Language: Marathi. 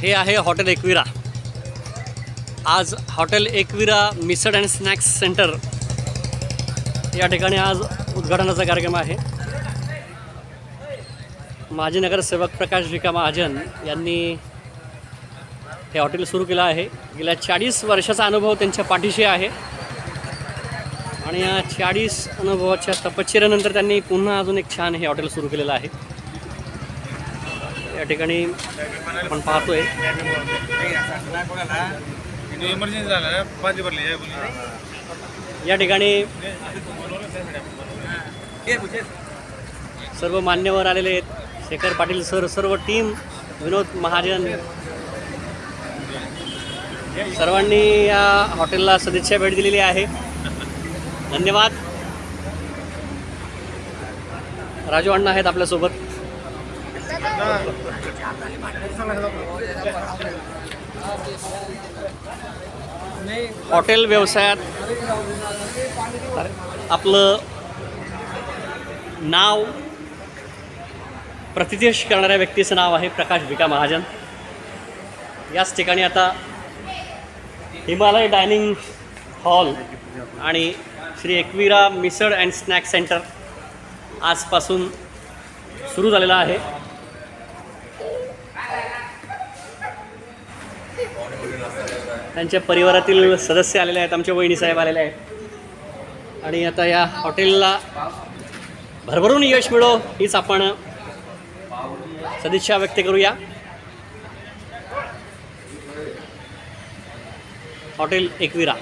हे आहे हॉटेल एकविरा. आज hotel Ekvira misal and snacks centre. या ठिकाणी आज उद्घाटनाचा कार्यक्रम आहे. माजी नगरसेवक प्रकाश विका महाजन यांनी हे हॉटेल सुरू केलं आहे. गेल्या चाळीस वर्षाचा अनुभव त्यांच्या पाठीशी आहे. आणि या चाळीस अनुभवाच्या तपश्चर्यानंतर त्यांनी पुन्हा अजून एक छान हे हॉटेल सुरू केलेलं आहे. या ठिकाणी आपण पाहतोय. या ठिकाणी सर्व मान्यवर आलेले आहेत. शेखर पाटील सर सर्व टीम विनोद महाजन. सर्वांनी या हॉटेलला सदिच्छा भेट दिलेली आहे. धन्यवाद. राजू अण्णा आहेत आपल्यासोबत. हॉटेल व्यवसायात आपलं नाव प्रतिदेश करणाऱ्या व्यक्तीचं नाव आहे प्रकाश भिका महाजन. याच ठिकाणी आता हिमालय डायनिंग हॉल आणि Shri Ekvira misal and snack centre आजपासून सुरू झालेलं आहे. त्यांच्या परिवारातील सदस्य आलेले आहेत आमच्या वहिनीसाहेब आलेले आहेत. आणि आता या हॉटेलला भरभरून यश मिळो हीच आपण सदिच्छा व्यक्त करूया. हॉटेल एकविरा.